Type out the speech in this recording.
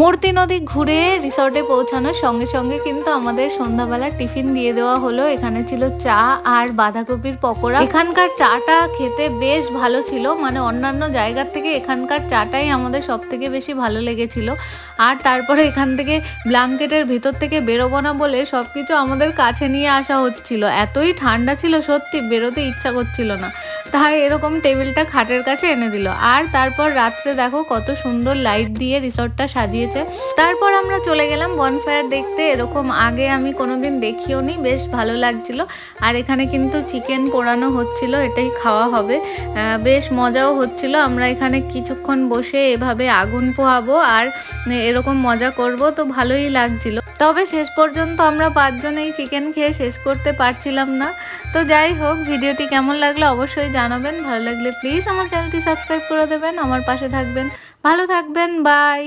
মূর্তি নদী ঘুরে রিসর্টে পৌঁছানোর সঙ্গে সঙ্গে কিন্তু আমাদের সন্ধ্যাবেলা টিফিন দিয়ে দেওয়া হলো। এখানে ছিল চা আর বাঁধাকপির পকোড়া। এখানকার চাটা খেতে বেশ ভালো ছিল। মানে অন্যান্য জায়গার থেকে এখানকার চাটাই আমাদের সব থেকে বেশি ভালো লেগেছিল। আর তারপরে এখান থেকে ব্ল্যাঙ্কেটের ভিতর থেকে বেরোবো না বলে সব কিছু আমাদের কাছে নিয়ে আসা হচ্ছিল। এতই ঠান্ডা ছিল, সত্যি বেরোতে ইচ্ছা করছিল না। তাই এরকম টেবিলটা খাটের কাছে এনে দিল। আর তারপর রাত্রে দেখো কত সুন্দর লাইট দিয়ে রিসর্টটা সাজিয়েছে তারপর আমরা চলে গেলাম বনফায়ার দেখতে। এরকম আগে আমি কোনোদিন দেখিও নি, বেশ ভালো লাগছিল। আর এখানে কিন্তু চিকেন পোড়ানো হচ্ছিল, এটাই খাওয়া হবে। বেশ মজাও হচ্ছিল। আমরা এখানে কিছুক্ষণ বসে এভাবে আগুন পোহাবো আর এরকম মজা করব তো ভালোই লাগছিল। তবে শেষ পর্যন্ত আমরা পাঁচজনেই চিকেন খেয়ে শেষ করতে পারছিলাম না। তো যাই হোক, ভিডিওটি কেমন লাগল অবশ্যই জানাবেন। ভালো লাগলে প্লিজ আমার চ্যানেলটি সাবস্ক্রাইব করে দেবেন। আমার পাশে থাকবেন। ভালো থাকবেন। বাই